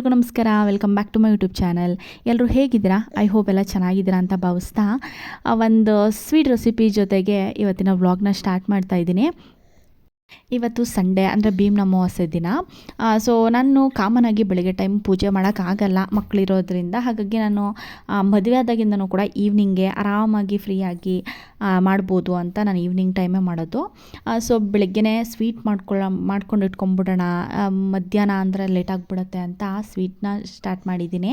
ಎಲ್ರಿಗೂ ನಮಸ್ಕಾರ. Welcome back to my YouTube channel ಎಲ್ಲರೂ ಹೇಗಿದ್ದೀರಾ? ಐ ಹೋಪ್ ಎಲ್ಲ ಚೆನ್ನಾಗಿದ್ದೀರಾ ಅಂತ ಭಾವಿಸ್ತಾ ಒಂದು ಸ್ವೀಟ್ ರೆಸಿಪಿ ಜೊತೆಗೆ ಇವತ್ತಿನ ವ್ಲಾಗ್ನ ಸ್ಟಾರ್ಟ್ ಮಾಡ್ತಾ ಇದ್ದೀನಿ. ಇವತ್ತು ಸಂಡೇ ಅಂದರೆ ಭೀಮ್ನ ಅಮಾವಾಸ್ಯೆ ದಿನ. ಸೊ ನಾನು ಕಾಮನ್ ಆಗಿ ಬೆಳಗ್ಗೆ ಟೈಮ್ ಪೂಜೆ ಮಾಡೋಕ್ಕಾಗಲ್ಲ ಮಕ್ಕಳಿರೋದ್ರಿಂದ ಹಾಗಾಗಿ ನಾನು ಮದುವೆ ಆದಾಗಿಂದನೂ ಕೂಡ ಈವ್ನಿಂಗೆ ಆರಾಮಾಗಿ ಫ್ರೀಯಾಗಿ ಮಾಡ್ಬೋದು ಅಂತ ನಾನು ಈವ್ನಿಂಗ್ ಟೈಮೇ ಮಾಡೋದು. ಸೊ ಬೆಳಗ್ಗೆನೇ ಸ್ವೀಟ್ ಮಾಡ್ಕೊಳ್ಳ ಮಾಡ್ಕೊಂಡು ಇಟ್ಕೊಂಡ್ಬಿಡೋಣ. ಆ, ಮಧ್ಯಾಹ್ನ ಅಂದರೆ ಲೇಟ್ ಆಗಿಬಿಡುತ್ತೆ ಅಂತ ಸ್ವೀಟ್ನ ಸ್ಟಾರ್ಟ್ ಮಾಡಿದ್ದೀನಿ.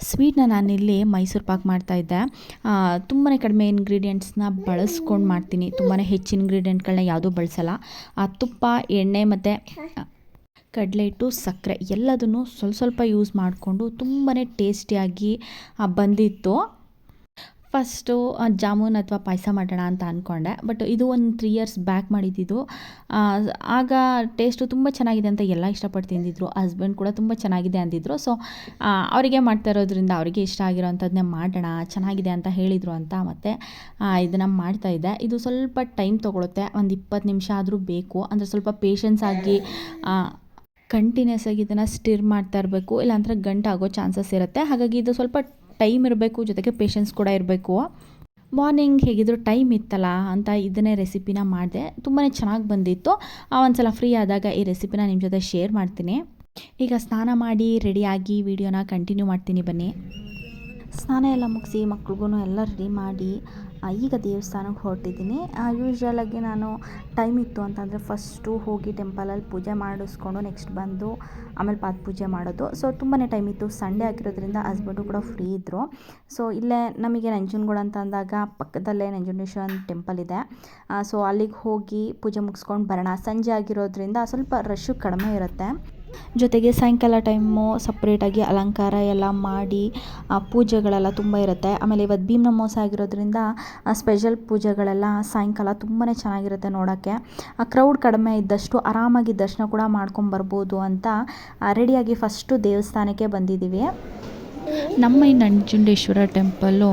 ಸ್ವೀಟ್ನ ನಾನಿಲ್ಲಿ ಮೈಸೂರು ಪಾಕ್ ಮಾಡ್ತಾಯಿದ್ದೆ ತುಂಬಾ ಕಡಿಮೆ ಇಂಗ್ರೀಡಿಯೆಂಟ್ಸ್ನ ಬಳಸ್ಕೊಂಡು ಮಾಡ್ತೀನಿ. ತುಂಬಾ ಹೆಚ್ಚು ಇಂಗ್ರೀಡಿಯೆಂಟ್ಗಳನ್ನ ಯಾವುದೂ ಬಳಸಲ್ಲ. ಆ, ತುಪ್ಪ, ಎಣ್ಣೆ ಮತ್ತು ಕಡಲೆ ಹಿಟ್ಟು, ಸಕ್ಕರೆ ಎಲ್ಲದನ್ನು ಸ್ವಲ್ಪ ಸ್ವಲ್ಪ ಯೂಸ್ ಮಾಡಿಕೊಂಡು ತುಂಬಾ ಟೇಸ್ಟಿಯಾಗಿ ಬಂದಿತ್ತು. ಫಸ್ಟು ಜಾಮೂನ್ ಅಥವಾ ಪಾಯಸ ಮಾಡೋಣ ಅಂತ ಅಂದ್ಕೊಂಡೆ ಬಟ್ ಇದು ಒಂದು ತ್ರೀ ಇಯರ್ಸ್ ಬ್ಯಾಕ್ ಮಾಡಿದ್ದಿದ್ದು. ಆಗ ಟೇಸ್ಟು ತುಂಬ ಚೆನ್ನಾಗಿದೆ ಅಂತ ಎಲ್ಲ ಇಷ್ಟಪಟ್ಟು ತಿಂದಿದ್ರು. ಹಸ್ಬೆಂಡ್ ಕೂಡ ತುಂಬ ಚೆನ್ನಾಗಿದೆ ಅಂದಿದ್ರು. ಸೊ ಅವರಿಗೆ ಮಾಡ್ತಾ ಇರೋದ್ರಿಂದ ಅವರಿಗೆ ಇಷ್ಟ ಆಗಿರೋವಂಥದ್ದನ್ನೇ ಮಾಡೋಣ, ಚೆನ್ನಾಗಿದೆ ಅಂತ ಹೇಳಿದರು ಅಂತ ಮತ್ತು ಇದನ್ನು ಮಾಡ್ತಾಯಿದ್ದೆ ಇದು ಸ್ವಲ್ಪ ಟೈಮ್ ತೊಗೊಳುತ್ತೆ. ಒಂದು ಇಪ್ಪತ್ತು ನಿಮಿಷ ಆದರೂ ಬೇಕು. ಅಂದರೆ ಸ್ವಲ್ಪ ಪೇಷನ್ಸ್ ಆಗಿ ಕಂಟಿನ್ಯೂಸ್ ಆಗಿ ಇದನ್ನು ಸ್ಟಿರ್ ಮಾಡ್ತಾ ಇರಬೇಕು. ಇಲ್ಲಾಂದ್ರೆ ಗಂಟು ಆಗೋ ಚಾನ್ಸಸ್ ಇರುತ್ತೆ. ಹಾಗಾಗಿ ಇದು ಸ್ವಲ್ಪ ಟೈಮ್ ಇರಬೇಕು ಜೊತೆಗೆ ಪೇಷನ್ಸ್ ಕೂಡ ಇರಬೇಕು. ಮಾರ್ನಿಂಗ್ ಹೇಗಿದ್ರು ಟೈಮ್ ಇತ್ತಲ್ಲ ಅಂತ ಇದನ್ನೇ ರೆಸಿಪಿನ ಮಾಡಿದೆ. ತುಂಬಾ ಚೆನ್ನಾಗಿ ಬಂದಿತ್ತು. ಒಂದು ಸಲ ಫ್ರೀ ಆದಾಗ ಈ ರೆಸಿಪಿನ ನಿಮ್ಮ ಜೊತೆ ಶೇರ್ ಮಾಡ್ತೀನಿ. ಈಗ ಸ್ನಾನ ಮಾಡಿ ರೆಡಿಯಾಗಿ ವಿಡಿಯೋನ ಕಂಟಿನ್ಯೂ ಮಾಡ್ತೀನಿ ಬನ್ನಿ. ಸ್ನಾನ ಎಲ್ಲ ಮುಗಿಸಿ ಮಕ್ಳಿಗೂ ಎಲ್ಲ ರೆಡಿ ಮಾಡಿ ಆ, ಈಗ ದೇವಸ್ಥಾನಕ್ಕೆ ಹೊರಟಿದ್ದೀನಿ. ಯೂಶ್ವಲಾಗಿ ನಾನು ಟೈಮ್ ಇತ್ತು ಅಂತಂದರೆ ಫಸ್ಟು ಹೋಗಿ ಟೆಂಪಲಲ್ಲಿ ಪೂಜೆ ಮಾಡಿಸ್ಕೊಂಡು ನೆಕ್ಸ್ಟ್ ಬಂದು ಆಮೇಲೆ ಪಾದ ಪೂಜೆ ಮಾಡೋದು. ಸೊ ತುಂಬಾ ಟೈಮ್ ಇತ್ತು. ಸಂಡೇ ಆಗಿರೋದ್ರಿಂದ ಹಸ್ಬೆಂಡು ಕೂಡ ಫ್ರೀ ಇದ್ದರು ಸೊ ಇಲ್ಲೇ ನಮಗೆ ನಂಜನಗೂಡು ಅಂತ ಅಂದಾಗ ಪಕ್ಕದಲ್ಲೇ ನಂಜುಂಡೇಶ್ವರ ಟೆಂಪಲ್ ಇದೆ. ಸೊ ಅಲ್ಲಿಗೆ ಹೋಗಿ ಪೂಜೆ ಮುಗಿಸ್ಕೊಂಡು ಬರೋಣ. ಸಂಜೆ ಆಗಿರೋದ್ರಿಂದ ಸ್ವಲ್ಪ ರಶ್ಶು ಕಡಿಮೆ ಇರುತ್ತೆ. ಜೊತೆಗೆ ಸಾಯಂಕಾಲ ಟೈಮು ಸಪ್ರೇಟಾಗಿ ಅಲಂಕಾರ ಎಲ್ಲ ಮಾಡಿ ಆ, ಪೂಜೆಗಳೆಲ್ಲ ತುಂಬ ಇರುತ್ತೆ. ಆಮೇಲೆ ಇವತ್ತು ಭೀಮ್ ಮೋಸ ಆಗಿರೋದ್ರಿಂದ ಸ್ಪೆಷಲ್ ಪೂಜೆಗಳೆಲ್ಲ ಸಾಯಂಕಾಲ ತುಂಬಾ ಚೆನ್ನಾಗಿರುತ್ತೆ ನೋಡೋಕ್ಕೆ. ಕ್ರೌಡ್ ಕಡಿಮೆ ಇದ್ದಷ್ಟು ಆರಾಮಾಗಿ ದರ್ಶನ ಕೂಡ ಮಾಡ್ಕೊಂಬರ್ಬೋದು ಅಂತ ರೆಡಿಯಾಗಿ ಫಸ್ಟು ದೇವಸ್ಥಾನಕ್ಕೆ ಬಂದಿದ್ದೀವಿ. ನಮ್ಮ ಈ ನಂಜುಂಡೇಶ್ವರ ಟೆಂಪಲ್ಲು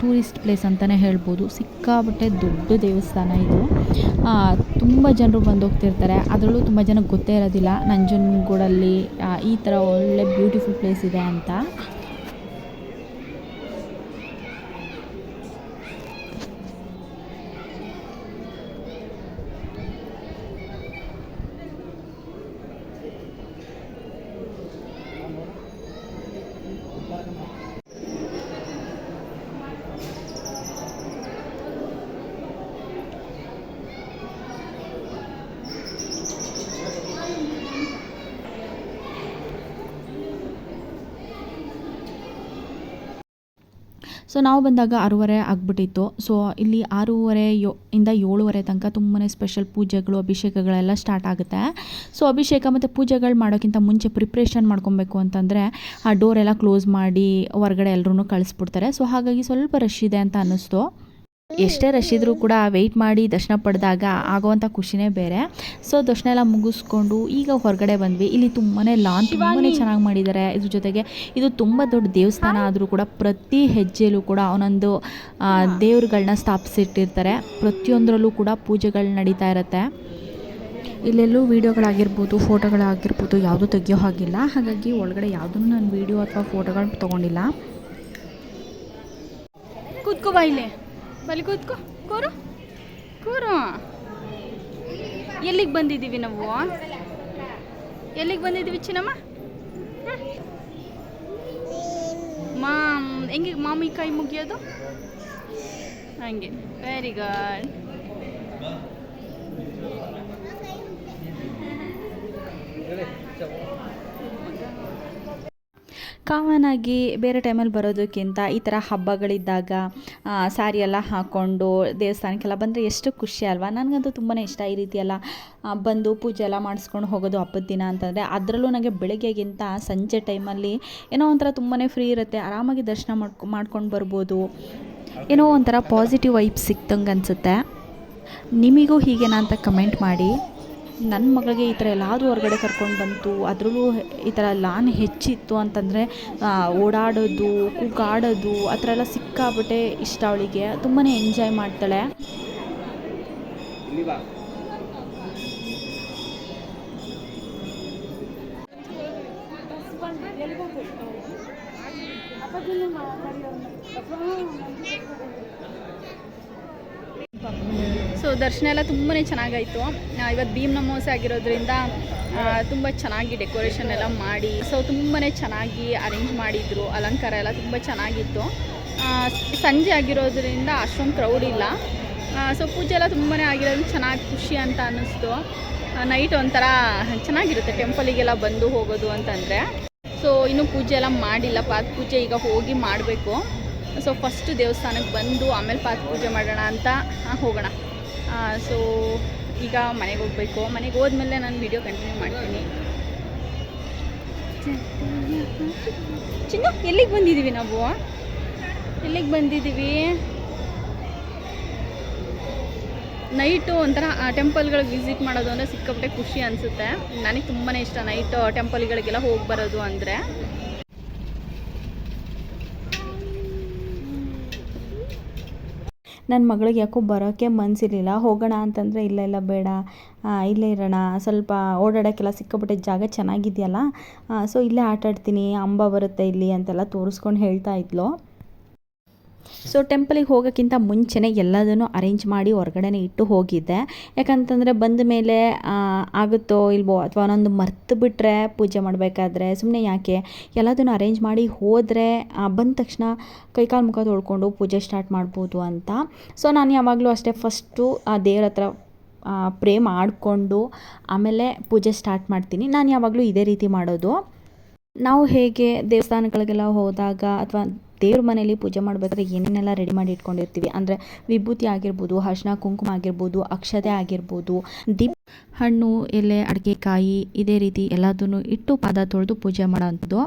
ಟೂರಿಸ್ಟ್ ಪ್ಲೇಸ್ ಅಂತಲೇ ಹೇಳ್ಬೋದು. ಸಿಕ್ಕಾಬಟ್ಟೆ ದೊಡ್ಡ ದೇವಸ್ಥಾನ ಇದು. ತುಂಬ ಜನರು ಬಂದು ಹೋಗ್ತಿರ್ತಾರೆ ಅದರಲ್ಲೂ ತುಂಬ ಜನಕ್ಕೆ ಗೊತ್ತೇ ಇರೋದಿಲ್ಲ ನಂಜನಗೂಡಲ್ಲಿ ಈ ಥರ ಒಳ್ಳೆ ಬ್ಯೂಟಿಫುಲ್ ಪ್ಲೇಸ್ ಇದೆ ಅಂತ. ಸೊ ನಾವು ಬಂದಾಗ ಆರೂವರೆ ಆಗಿಬಿಟ್ಟಿತ್ತು. ಸೊ ಇಲ್ಲಿ ಆರೂವರೆ ಯೋ, ಇಂದ ಏಳುವರೆ ತನಕ ತುಂಬಾ ಸ್ಪೆಷಲ್ ಪೂಜೆಗಳು, ಅಭಿಷೇಕಗಳೆಲ್ಲ ಸ್ಟಾರ್ಟ್ ಆಗುತ್ತೆ. ಸೊ ಅಭಿಷೇಕ ಮತ್ತು ಪೂಜೆಗಳು ಮಾಡೋಕ್ಕಿಂತ ಮುಂಚೆ ಪ್ರಿಪ್ರೇಷನ್ ಮಾಡ್ಕೊಬೇಕು ಅಂತಂದರೆ, ಆ ಡೋರ್ ಎಲ್ಲ ಕ್ಲೋಸ್ ಮಾಡಿ ಹೊರಗಡೆ ಎಲ್ಲರೂ ಕಳಿಸ್ಬಿಡ್ತಾರೆ. ಸೊ ಹಾಗಾಗಿ ಸ್ವಲ್ಪ ರಶ್ ಇದೆ ಅಂತ ಅನ್ನಿಸ್ತು. ಎಷ್ಟೇ ರಶ್ ಇದ್ರೂ ಕೂಡ ವೆಯ್ಟ್ ಮಾಡಿ ದರ್ಶನ ಪಡೆದಾಗ ಆಗುವಂಥ ಖುಷಿನೇ ಬೇರೆ. ಸೊ ದರ್ಶನ ಎಲ್ಲ ಮುಗಿಸ್ಕೊಂಡು ಈಗ ಹೊರಗಡೆ ಬಂದ್ವಿ. ಇಲ್ಲಿ ತುಂಬಾ ಲಾನ್ ತುಂಬಾ ಚೆನ್ನಾಗಿ ಮಾಡಿದ್ದಾರೆ ಇದ್ರ ಜೊತೆಗೆ ಇದು ತುಂಬ ದೊಡ್ಡ ದೇವಸ್ಥಾನ ಆದರೂ ಕೂಡ ಪ್ರತಿ ಹೆಜ್ಜೆಯಲ್ಲೂ ಕೂಡ ಒಂದೊಂದು ದೇವ್ರುಗಳನ್ನ ದೇವ್ರುಗಳ್ನ ಸ್ಥಾಪಿಸಿಟ್ಟಿರ್ತಾರೆ. ಪ್ರತಿಯೊಂದರಲ್ಲೂ ಕೂಡ ಪೂಜೆಗಳು ನಡೀತಾ ಇರುತ್ತೆ. ಇಲ್ಲೆಲ್ಲೂ ವೀಡಿಯೋಗಳಾಗಿರ್ಬೋದು ಫೋಟೋಗಳಾಗಿರ್ಬೋದು ಯಾವುದೂ ತೆಗಿಯೋ ಹಾಗಿಲ್ಲ. ಹಾಗಾಗಿ ಒಳಗಡೆ ಯಾವುದನ್ನು ನಾನು ವೀಡಿಯೋ ಅಥವಾ ಫೋಟೋಗಳು ತೊಗೊಂಡಿಲ್ಲ. ಕೂತ್ಕೋ ಇಲ್ಲಿ ಬಲ್ಲಿ ಕೂತ್ಕೋ. ಕೂರು. ಕೂರು. ಎಲ್ಲಿಗೆ ಬಂದಿದ್ದೀವಿ ನಾವು? ಎಲ್ಲಿಗೆ ಬಂದಿದ್ದೀವಿ ಚಿನ್ನಮ್ಮ? ಮಾಮ್ ಹೆಂಗೆ ಮಾಮಿ ಕೈ ಮುಗಿಯೋದು? ಹಂಗೆ. ವೆರಿ ಗುಡ್ ಕಾಮನ್ ಆಗಿ ಬೇರೆ ಟೈಮಲ್ಲಿ ಬರೋದಕ್ಕಿಂತ ಈ ಥರ ಹಬ್ಬಗಳಿದ್ದಾಗ ಸ್ಯಾರಿ ಎಲ್ಲ ಹಾಕ್ಕೊಂಡು ದೇವಸ್ಥಾನಕ್ಕೆಲ್ಲ ಬಂದರೆ ಎಷ್ಟು ಖುಷಿ ಅಲ್ವಾ? ನನಗಂತೂ ತುಂಬಾ ಇಷ್ಟ ಈ ರೀತಿ ಎಲ್ಲ ಬಂದು ಪೂಜೆ ಎಲ್ಲ ಮಾಡಿಸ್ಕೊಂಡು ಹೋಗೋದು ಹಬ್ಬದ ದಿನ ಅಂತಂದರೆ, ಅದರಲ್ಲೂ ನನಗೆ ಬೆಳಗ್ಗೆಗಿಂತ ಸಂಜೆ ಟೈಮಲ್ಲಿ ಏನೋ ಒಂಥರ ತುಂಬಾ ಫ್ರೀ ಇರುತ್ತೆ. ಆರಾಮಾಗಿ ದರ್ಶನ ಮಾಡ್ಕೊ, ಮಾಡ್ಕೊಂಡು ಬರ್ಬೋದು. ಏನೋ ಒಂಥರ ಪಾಸಿಟಿವ್ ವೈಬ್ ಸಿಕ್ತಂಗೆ ಅನಿಸುತ್ತೆ. ನಿಮಗೂ ಹೀಗೇನಾ ಅಂತ ಕಮೆಂಟ್ ಮಾಡಿ. ನನ್ನ ಮಗಳಿಗೆ ಈ ಥರ ಎಲ್ಲಾದರೂ ಹೊರಗಡೆ ಕರ್ಕೊಂಡು ಬಂತು, ಅದರಲ್ಲೂ ಈ ಥರ ಲಾನ್ ಹೆಚ್ಚಿತ್ತು ಅಂತಂದರೆ ಓಡಾಡೋದು, ಕೂಗಾಡೋದು, ಆ ಥರ ಎಲ್ಲ ಸಿಕ್ಕಾಬಿಟ್ಟೆ ಇಷ್ಟ ಅವಳಿಗೆ. ತುಂಬಾ ಎಂಜಾಯ್ ಮಾಡ್ತಾಳೆ. ಸೊ ದರ್ಶನ ಎಲ್ಲ ತುಂಬಾ ಚೆನ್ನಾಗಾಯಿತು. ಇವತ್ತು ಭೀಮ್ ನಮೋಸೆ ಆಗಿರೋದ್ರಿಂದ ತುಂಬ ಚೆನ್ನಾಗಿ ಡೆಕೋರೇಷನ್ ಎಲ್ಲ ಮಾಡಿ, ಸೊ ತುಂಬಾ ಚೆನ್ನಾಗಿ ಅರೇಂಜ್ ಮಾಡಿದ್ರು. ಅಲಂಕಾರ ಎಲ್ಲ ತುಂಬ ಚೆನ್ನಾಗಿತ್ತು. ಸಂಜೆ ಆಗಿರೋದ್ರಿಂದ ಅಷ್ಟೊಂದು ಕ್ರೌಡ್ ಇಲ್ಲ. ಸೊ ಪೂಜೆ ಎಲ್ಲ ತುಂಬಾ ಆಗಿರೋದ್ರಿಂದ ಚೆನ್ನಾಗಿ ಖುಷಿ ಅಂತ ಅನ್ನಿಸ್ತು. ನೈಟ್ ಒಂಥರ ಚೆನ್ನಾಗಿರುತ್ತೆ ಟೆಂಪಲಿಗೆಲ್ಲ ಬಂದು ಹೋಗೋದು ಅಂತಂದರೆ. ಸೊ ಇನ್ನೂ ಪೂಜೆ ಎಲ್ಲ ಮಾಡಿಲ್ಲ ಪಾತ್ ಪೂಜೆ ಈಗ ಹೋಗಿ ಮಾಡಬೇಕು. ಸೊ ಫಸ್ಟ್ ದೇವಸ್ಥಾನಕ್ಕೆ ಬಂದು ಆಮೇಲೆ ಪಾತ್ ಪೂಜೆ ಮಾಡೋಣ ಅಂತ ಹೋಗೋಣ. ಸೊ ಈಗ ಮನೆಗೆ ಹೋಗ್ಬೇಕು. ಮನೆಗೆ ಹೋದ್ಮೇಲೆ ನಾನು ವಿಡಿಯೋ ಕಂಟಿನ್ಯೂ ಮಾಡ್ತೀನಿ. ಚಿನ್ನ, ಎಲ್ಲಿಗೆ ಬಂದಿದ್ದೀವಿ ನಾವು? ಎಲ್ಲಿಗೆ ಬಂದಿದ್ದೀವಿ ನೈಟು ಒಂಥರ ಟೆಂಪಲ್ಗಳಿಗೆ ವಿಸಿಟ್ ಮಾಡೋದು ಅಂದರೆ ಸಿಕ್ಕಾಪಟ್ಟೆ ಖುಷಿ ಅನಿಸುತ್ತೆ. ನನಗೆ ತುಂಬಾ ಇಷ್ಟ ನೈಟ್ ಟೆಂಪಲ್ಗಳಿಗೆಲ್ಲ ಹೋಗಿ ಬರೋದು ಅಂದರೆ. ನನ್ನ ಮಗಳಿಗೆ ಯಾಕೋ ಬರೋಕ್ಕೆ ಮನಸ್ಸಿರಲಿಲ್ಲ ಹೋಗೋಣ ಅಂತಂದರೆ ಇಲ್ಲ ಇಲ್ಲ, ಬೇಡ ಇಲ್ಲೇ ಇರೋಣ, ಸ್ವಲ್ಪ ಓಡಾಡೋಕ್ಕೆಲ್ಲ ಸಿಕ್ಕಾಪಟ್ಟೆ ಜಾಗ ಚೆನ್ನಾಗಿದೆಯಲ್ಲ ಸೊ ಇಲ್ಲೇ ಆಟಾಡ್ತೀನಿ, ಅಂಬ ಬರುತ್ತೆ ಇಲ್ಲಿ ಅಂತೆಲ್ಲ ತೋರಿಸ್ಕೊಂಡು ಹೇಳ್ತಾ ಇದ್ಲು. ಸೊ ಟೆಂಪಲಿಗೆ ಹೋಗೋಕ್ಕಿಂತ ಮುಂಚೆನೇ ಎಲ್ಲದನ್ನು ಅರೇಂಜ್ ಮಾಡಿ ಹೊರಗಡೆನೇ ಇಟ್ಟು ಹೋಗಿದ್ದೆ. ಯಾಕಂತಂದರೆ ಬಂದ ಮೇಲೆ ಆಗುತ್ತೋ ಇಲ್ವೋ ಅಥವಾ ಒಂದೊಂದು ಮರ್ತು ಬಿಟ್ಟರೆ ಪೂಜೆ ಮಾಡಬೇಕಾದ್ರೆ ಸುಮ್ಮನೆ ಯಾಕೆ? ಎಲ್ಲದನ್ನು ಅರೇಂಜ್ ಮಾಡಿ ಹೋದರೆ ಬಂದ ತಕ್ಷಣ ಕೈಕಾಲು ಮುಖ ತೊಳ್ಕೊಂಡು ಪೂಜೆ ಸ್ಟಾರ್ಟ್ ಮಾಡ್ಬೋದು ಅಂತ. ಸೊ ನಾನು ಯಾವಾಗಲೂ ಅಷ್ಟೇ ಫಸ್ಟು ಆ, ದೇವ್ರ ಹತ್ರ ಪ್ರೇ ಮಾಡಿಕೊಂಡು ಆಮೇಲೆ ಪೂಜೆ ಸ್ಟಾರ್ಟ್ ಮಾಡ್ತೀನಿ. ನಾನು ಯಾವಾಗಲೂ ಇದೇ ರೀತಿ ಮಾಡೋದು. ನಾವು ಹೇಗೆ ದೇವಸ್ಥಾನಗಳಿಗೆಲ್ಲ ಹೋದಾಗ ಅಥವಾ ದೇವ್ರ ಮನೆಯಲ್ಲಿ ಪೂಜೆ ಮಾಡಬೇಕಾದ್ರೆ ಏನೇನೆಲ್ಲ ರೆಡಿ ಮಾಡಿ ಇಟ್ಕೊಂಡಿರ್ತೀವಿ. ಅಂದರೆ ವಿಭೂತಿ ಆಗಿರ್ಬೋದು, ಅರ್ಶಿನ, ಕುಂಕುಮ ಆಗಿರ್ಬೋದು, ಅಕ್ಷತೆ ಆಗಿರ್ಬೋದು, ದೀಪ, ಹಣ್ಣು, ಎಲೆ ಅಡಿಕೆ ಕಾಯಿ ಇದೇ ರೀತಿ ಎಲ್ಲದನ್ನು ಇಟ್ಟು ಪಾದ ತೊಳೆದು ಪೂಜೆ ಮಾಡೋವಂಥದ್ದು.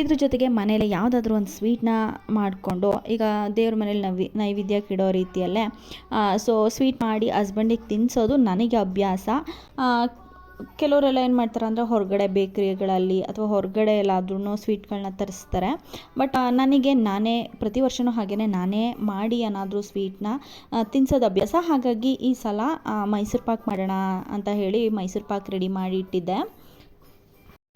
ಇದ್ರ ಜೊತೆಗೆ ಮನೇಲಿ ಯಾವುದಾದ್ರೂ ಒಂದು ಸ್ವೀಟ್ನ ಮಾಡಿಕೊಂಡು, ಈಗ ದೇವ್ರ ಮನೇಲಿ ನವಿ, ನೈವೇದ್ಯಕ್ಕೆ ಇಡೋ ರೀತಿಯಲ್ಲೇ ಸೊ ಸ್ವೀಟ್ ಮಾಡಿ ಹಸ್ಬೆಂಡಿಗೆ ತಿನ್ನಿಸೋದು ನನಗೆ ಅಭ್ಯಾಸ. ಕೆಲವರೆಲ್ಲ ಏನು ಮಾಡ್ತಾರೆ ಅಂದರೆ ಹೊರಗಡೆ ಬೇಕ್ರಿಗಳಲ್ಲಿ ಅಥವಾ ಹೊರಗಡೆ ಎಲ್ಲಾದ್ರೂ ಸ್ವೀಟ್ಗಳನ್ನ ತರಿಸ್ತಾರೆ. ಬಟ್ ನನಗೆ ನಾನೇ ಪ್ರತಿ ವರ್ಷವೂ ಹಾಗೆಯೇ ನಾನೇ ಮಾಡಿ ಏನಾದರೂ ಸ್ವೀಟ್ನ ತಿನ್ಸೋದು ಅಭ್ಯಾಸ. ಹಾಗಾಗಿ ಈ ಸಲ ಮೈಸೂರು ಪಾಕ್ ಮಾಡೋಣ ಅಂತ ಹೇಳಿ ಮೈಸೂರು ಪಾಕ್ ರೆಡಿ ಮಾಡಿ ಇಟ್ಟಿದ್ದೆ.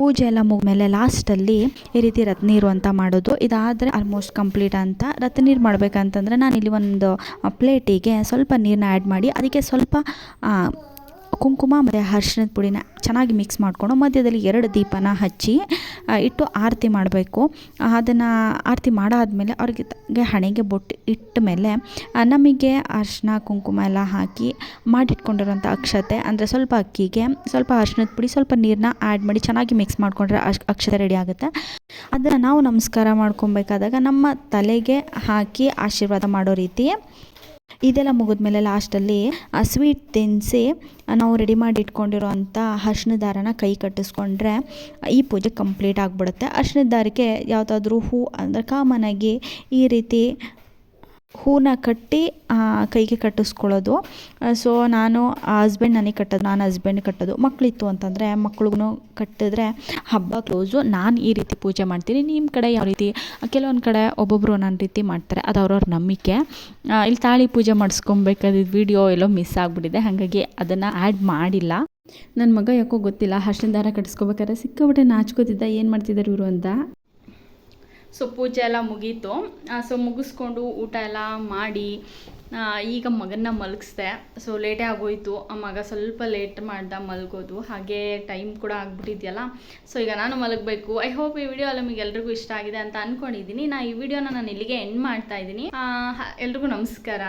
ಪೂಜೆ ಎಲ್ಲ ಮುಗಿದ್ಮೇಲೆ ಲಾಸ್ಟಲ್ಲಿ ಈ ರೀತಿ ರತ್ನೀರು ಅಂತ ಮಾಡೋದು. ಇದಾದರೆ ಆಲ್ಮೋಸ್ಟ್ ಕಂಪ್ಲೀಟ್ ಅಂತ. ರತ್ನೀರು ಮಾಡಬೇಕಂತಂದರೆ ನಾನಿಲ್ಲಿ ಒಂದು ಪ್ಲೇಟಿಗೆ ಸ್ವಲ್ಪ ನೀರನ್ನ ಆ್ಯಡ್ ಮಾಡಿ, ಅದಕ್ಕೆ ಸ್ವಲ್ಪ ಕುಂಕುಮ ಮತ್ತು ಅರ್ಶಿಣದ ಪುಡಿನ ಚೆನ್ನಾಗಿ ಮಿಕ್ಸ್ ಮಾಡಿಕೊಂಡು ಮಧ್ಯದಲ್ಲಿ ಎರಡು ದೀಪನ ಹಚ್ಚಿ ಇಟ್ಟು ಆರತಿ ಮಾಡಬೇಕು. ಅದನ್ನು ಆರತಿ ಮಾಡಾದಮೇಲೆ ಅವ್ರಿಗೆ ಹಣೆಗೆ ಬೊಟ್ಟು ಇಟ್ಟ ಮೇಲೆ ನಮಗೆ ಅರ್ಶಿನ ಕುಂಕುಮ ಎಲ್ಲ ಹಾಕಿ ಮಾಡಿಟ್ಕೊಂಡಿರೋಂಥ ಅಕ್ಷತೆ, ಅಂದರೆ ಸ್ವಲ್ಪ ಅಕ್ಕಿಗೆ, ಸ್ವಲ್ಪ ಅರ್ಶಿನದ ಪುಡಿ, ಸ್ವಲ್ಪ ನೀರನ್ನ ಆ್ಯಡ್ ಮಾಡಿ ಚೆನ್ನಾಗಿ ಮಿಕ್ಸ್ ಮಾಡಿಕೊಂಡ್ರೆ ಅಕ್ಷತೆ ರೆಡಿ ಆಗುತ್ತೆ. ಅದನ್ನು ನಾವು ನಮಸ್ಕಾರ ಮಾಡ್ಕೊಬೇಕಾದಾಗ ನಮ್ಮ ತಲೆಗೆ ಹಾಕಿ ಆಶೀರ್ವಾದ ಮಾಡೋ ರೀತಿ ಇದೆಲ್ಲ ಮುಗಿದ್ಮೇಲೆ ಲಾಸ್ಟಲ್ಲಿ, ಆ ಸ್ವೀಟ್ ತಿನ್ನಿಸಿ ನಾವು ರೆಡಿ ಮಾಡಿ ಇಟ್ಕೊಂಡಿರೋಂಥ ಅರ್ಶಿನ ದಾರನ ಕೈ ಕಟ್ಟಿಸ್ಕೊಂಡ್ರೆ, ಈ ಪೂಜೆ ಕಂಪ್ಲೀಟ್ ಆಗಿಬಿಡುತ್ತೆ. ಅರ್ಶಿನ ದಾರಕ್ಕೆ ಯಾವುದಾದ್ರೂ ಹೂ ಅಂದರೆ ಕಾಮನಾಗಿ ಈ ರೀತಿ ಹೂನ ಕಟ್ಟಿ ಕೈಗೆ ಕಟ್ಟಿಸ್ಕೊಳ್ಳೋದು. ಸೊ ನಾನು ಹಸ್ಬೆಂಡ್ ನನಗೆ ಕಟ್ಟೋದು, ನಾನು ಹಸ್ಬೆಂಡ್ ಕಟ್ಟೋದು. ಮಕ್ಕಳಿತ್ತು ಅಂತಂದರೆ ಮಕ್ಳಿಗೂ ಕಟ್ಟಿದ್ರೆ ಹಬ್ಬ ಕ್ಲೋಸು ನಾನು ಈ ರೀತಿ ಪೂಜೆ ಮಾಡ್ತೀನಿ. ನಿಮ್ಮ ಕಡೆ ಯಾವ ರೀತಿ? ಕೆಲವೊಂದು ಕಡೆ ಒಬ್ಬೊಬ್ಬರು ಒಂದೊಂದು ರೀತಿ ಮಾಡ್ತಾರೆ. ಅದು ಅವ್ರವ್ರ ನಂಬಿಕೆ. ಇಲ್ಲಿ ತಾಳಿ ಪೂಜೆ ಮಾಡಿಸ್ಕೊಬೇಕಾದ ವಿಡಿಯೋ ಎಲ್ಲೋ ಮಿಸ್ ಆಗಿಬಿಟ್ಟಿದೆ. ಹಾಗಾಗಿ ಅದನ್ನು ಆ್ಯಡ್ ಮಾಡಿಲ್ಲ. ನನ್ನ ಮಗ ಯಾಕೋ ಗೊತ್ತಿಲ್ಲ. ಅರ್ಶಿನ ದಾರ ಕಟ್ಟಿಸ್ಕೋಬೇಕಾದ್ರೆ ಸಿಕ್ಕಾಬಿಟ್ಟೆ ನಾಚ್ಕೋತಿದ್ದ. ಏನು ಮಾಡ್ತಿದ್ದಾರೆ ಇವರು ಅಂತ? ಸೊ ಪೂಜೆ ಎಲ್ಲ ಮುಗೀತು. ಸೊ ಮುಗಿಸ್ಕೊಂಡು ಊಟ ಎಲ್ಲ ಮಾಡಿ ಈಗ ಮಗನ್ನ ಮಲಗಿಸ್ದೆ. ಸೊ ಲೇಟೇ ಆಗೋಯ್ತು. ಆ ಮಗ ಸ್ವಲ್ಪ ಲೇಟ್ ಮಾಡ್ದ ಮಲಗೋದು. ಹಾಗೆ ಟೈಮ್ ಕೂಡ ಆಗ್ಬಿಟ್ಟಿದೆಯಲ್ಲ. ಸೊ ಈಗ ನಾನು ಮಲಗಬೇಕು. ಐ ಹೋಪ್ ಈ ವಿಡಿಯೋ ನಿಮಗೆ ಎಲ್ರಿಗೂ ಇಷ್ಟ ಆಗಿದೆ ಅಂತ ಅಂದ್ಕೊಂಡಿದ್ದೀನಿ ನಾನು ಈ ವಿಡಿಯೋನ ನಾನು ಇಲ್ಲಿಗೆ ಎಂಡ್ ಮಾಡ್ತಾ ಇದ್ದೀನಿ. ಎಲ್ರಿಗೂ ನಮಸ್ಕಾರ.